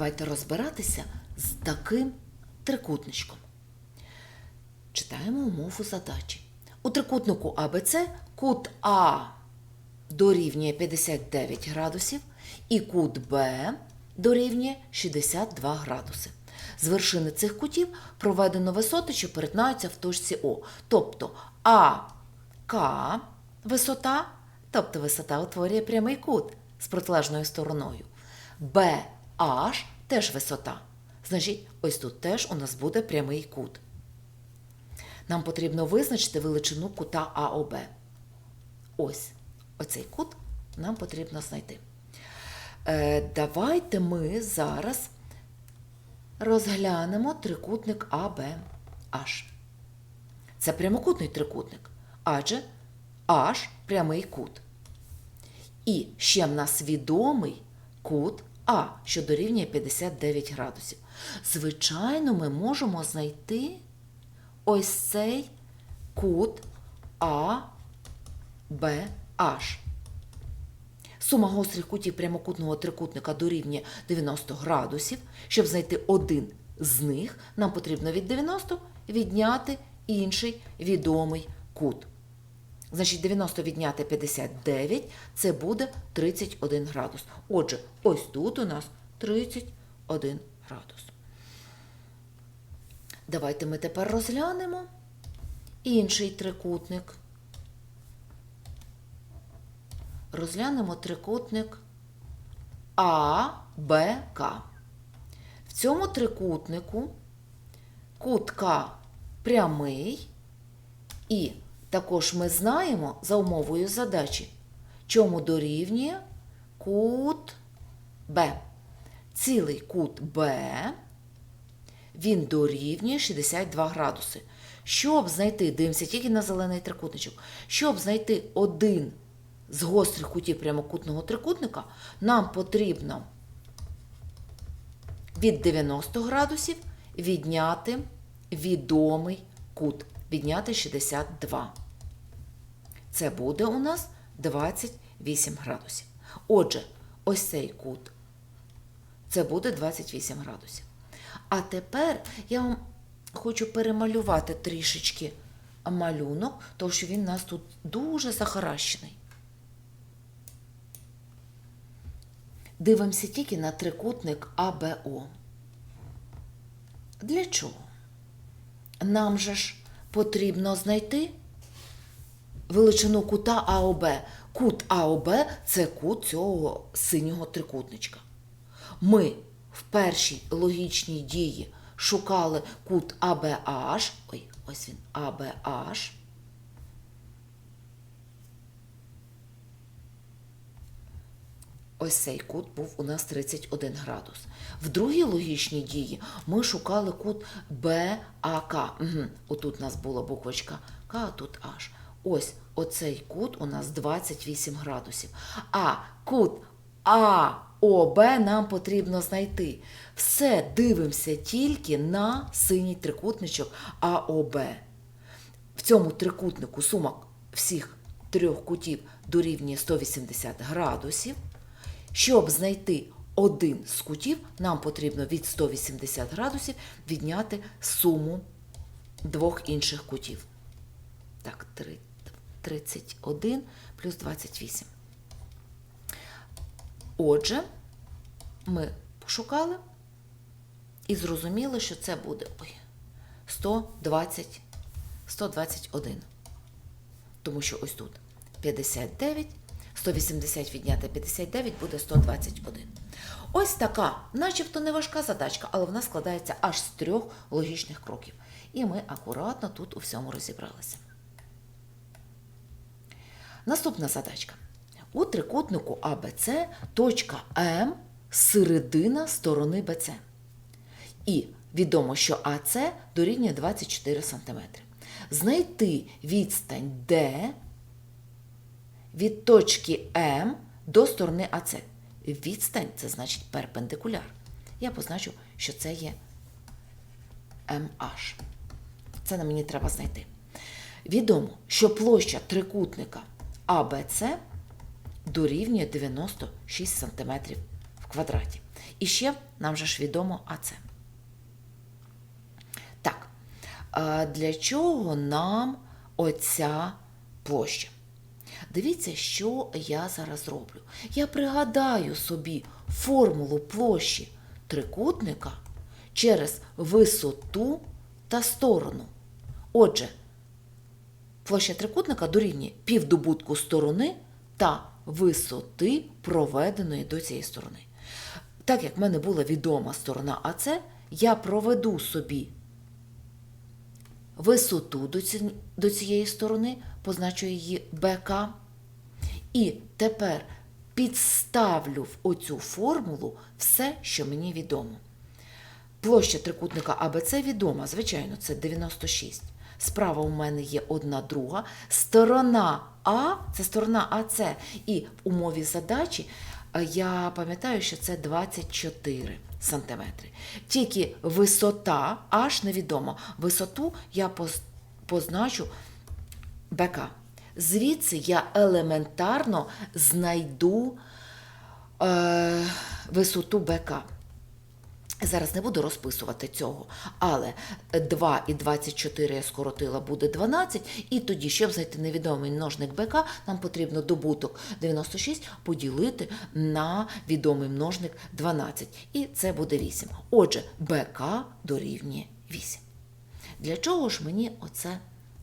Давайте розбиратися з таким трикутничком. Читаємо умову задачі. У трикутнику АБЦ кут А дорівнює 59 градусів і кут Б дорівнює 62 градуси. З вершини цих кутів проведено висоти, що перетинаються в точці О. Тобто АК висота, тобто висота утворює прямий кут з протилежною стороною. BH теж висота. Значить, ось тут теж у нас буде прямий кут. Нам потрібно визначити величину кута АОБ. Ось оцей кут нам потрібно знайти. Е, давайте ми зараз розглянемо трикутник АБH. Це прямокутний трикутник, адже H прямий кут. І ще в нас відомий кут А, що дорівнює 59 градусів. Звичайно, ми можемо знайти ось цей кут ABH. Сума гострих кутів прямокутного трикутника дорівнює 90 градусів. Щоб знайти один з них, нам потрібно від 90 відняти інший відомий кут. Значить, 90 відняти 59 це буде 31 градус. Отже, ось тут у нас 31 градус. Давайте ми тепер розглянемо інший трикутник. Розглянемо трикутник АБК. В цьому трикутнику кут К прямий, і також ми знаємо за умовою задачі, чому дорівнює кут Б. Цілий кут Б він дорівнює 62 градуси. Щоб знайти, дивимося тільки на зелений трикутничок, щоб знайти один з гострих кутів прямокутного трикутника, нам потрібно від 90 градусів відняти відомий кут, відняти 62. Це буде у нас 28 градусів. Отже, ось цей кут. Це буде 28 градусів. А тепер я вам хочу перемалювати трішечки малюнок, тому що він у нас тут дуже захаращений. Дивимося тільки на трикутник АБО. Для чого? Нам же ж потрібно знайти величину кута АОБ. Кут АОБ це кут цього синього трикутничка. Ми в першій логічній дії шукали кут АБH. Ой, ось він АБH. Ось цей кут був у нас 31 градус. В другій логічній дії ми шукали кут БАК. Угу. Отут у нас була буквочка К, а тут H. Ось оцей кут у нас 28 градусів. А кут АОБ нам потрібно знайти. Все дивимося тільки на синій трикутничок АОБ. В цьому трикутнику сума всіх трьох кутів дорівнює 180 градусів. Щоб знайти один з кутів, нам потрібно від 180 градусів відняти суму двох інших кутів. Так, 31 плюс 28. Отже, ми пошукали і зрозуміли, що це буде ой, 120, 121. Тому що ось тут 59. 180 відняти 59 буде 121. Ось така, начебто не важка задачка, але вона складається аж з трьох логічних кроків. І ми акуратно тут у всьому розібралися. Наступна задачка. У трикутнику АБЦ точка М середина сторони БЦ. І відомо, що АЦ дорівнює 24 см. Знайти відстань Д від точки М до сторони АЦ. Відстань це значить перпендикуляр. Я позначу, що це є МH. Це нам мені треба знайти. Відомо, що площа трикутника АБЦ дорівнює 96 см в квадраті. І ще нам же ж відомо АЦ. Так, для чого нам оця площа? Дивіться, що я зараз роблю. Я пригадаю собі формулу площі трикутника через висоту та сторону. Отже, площа трикутника дорівнює півдобутку сторони та висоти проведеної до цієї сторони. Так як в мене була відома сторона АЦ, я проведу собі висоту до, цієї сторони, позначу її БК. І тепер підставлю в оцю формулу все, що мені відомо. Площа трикутника АБЦ відома, звичайно, це 96. Справа у мене є одна друга. Сторона А це сторона АЦ. І в умові задачі я пам'ятаю, що це 24 сантиметри. Тільки висота аж невідома. Висоту я позначу БК. Звідси я елементарно знайду е, висоту БК. Зараз не буду розписувати цього, але 2 і 24 я скоротила буде 12, і тоді, щоб знайти невідомий множник БК, нам потрібно добуток 96 поділити на відомий множник 12. І це буде 8. Отже, БК дорівнює 8. Для чого ж мені оце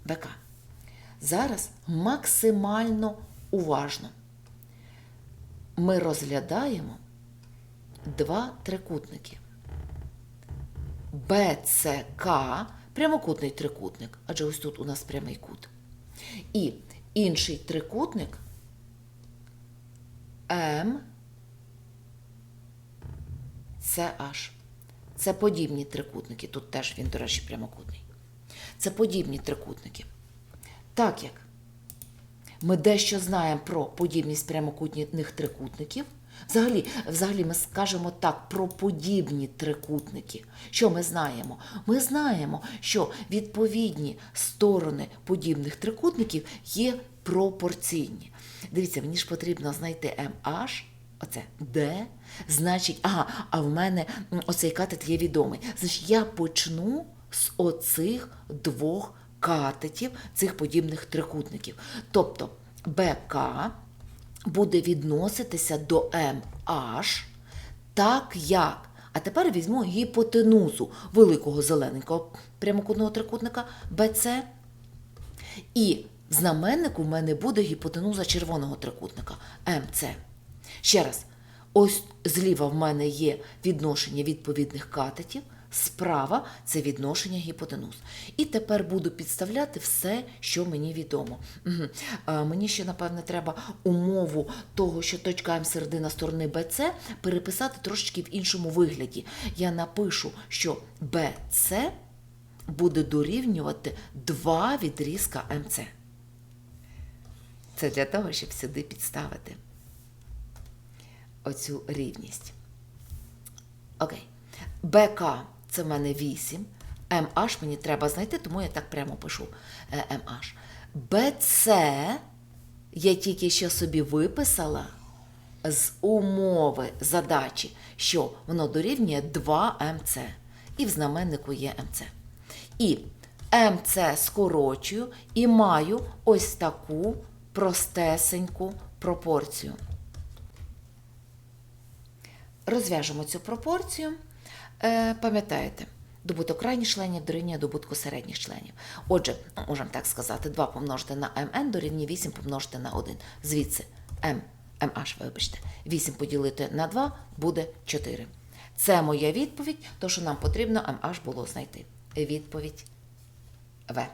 БК? Зараз максимально уважно ми розглядаємо два трикутники. БЦК прямокутний трикутник, адже ось тут у нас прямий кут. І інший трикутник М CH. Це подібні трикутники. Тут теж він, до речі, прямокутний. Це подібні трикутники. Так як ми дещо знаємо про подібність прямокутних трикутників. Взагалі, взагалі, ми скажемо так про подібні трикутники. Що ми знаємо? Ми знаємо, що відповідні сторони подібних трикутників є пропорційні. Дивіться, мені ж потрібно знайти MH, оце D, значить, ага, а в мене оцей катет є відомий. Значить, я почну з оцих двох катетів цих подібних трикутників. Тобто БК буде відноситися до MH так як. А тепер візьму гіпотенузу великого зелененького прямокутного трикутника BC. І в знаменнику в мене буде гіпотенуза червоного трикутника МЦ. Ще раз, ось зліва в мене є відношення відповідних катетів, справа це відношення гіпотенуз. І тепер буду підставляти все, що мені відомо. Угу. А, мені ще, напевне, треба умову того, що точка М середина сторони BC переписати трошечки в іншому вигляді. Я напишу, що BC буде дорівнювати 2 відрізка МЦ. Це для того, щоб сюди підставити оцю рівність. Окей. БК це в мене 8. МH мені треба знайти, тому я так прямо пишу е, MH. БЦ я тільки що собі виписала з умови задачі, що воно дорівнює 2МЦ. І в знаменнику є МЦ. І МЦ скорочую і маю ось таку простесеньку пропорцію. Розв'яжемо цю пропорцію. Е, пам'ятаєте, добуток крайніх членів дорівнює добутку середніх членів. Отже, можемо так сказати, 2 помножити на mn дорівнює 8 помножити на 1. Звідси m, mh, вибачте, 8 поділити на 2 буде 4. Це моя відповідь, то що нам потрібно mh було знайти. Відповідь В.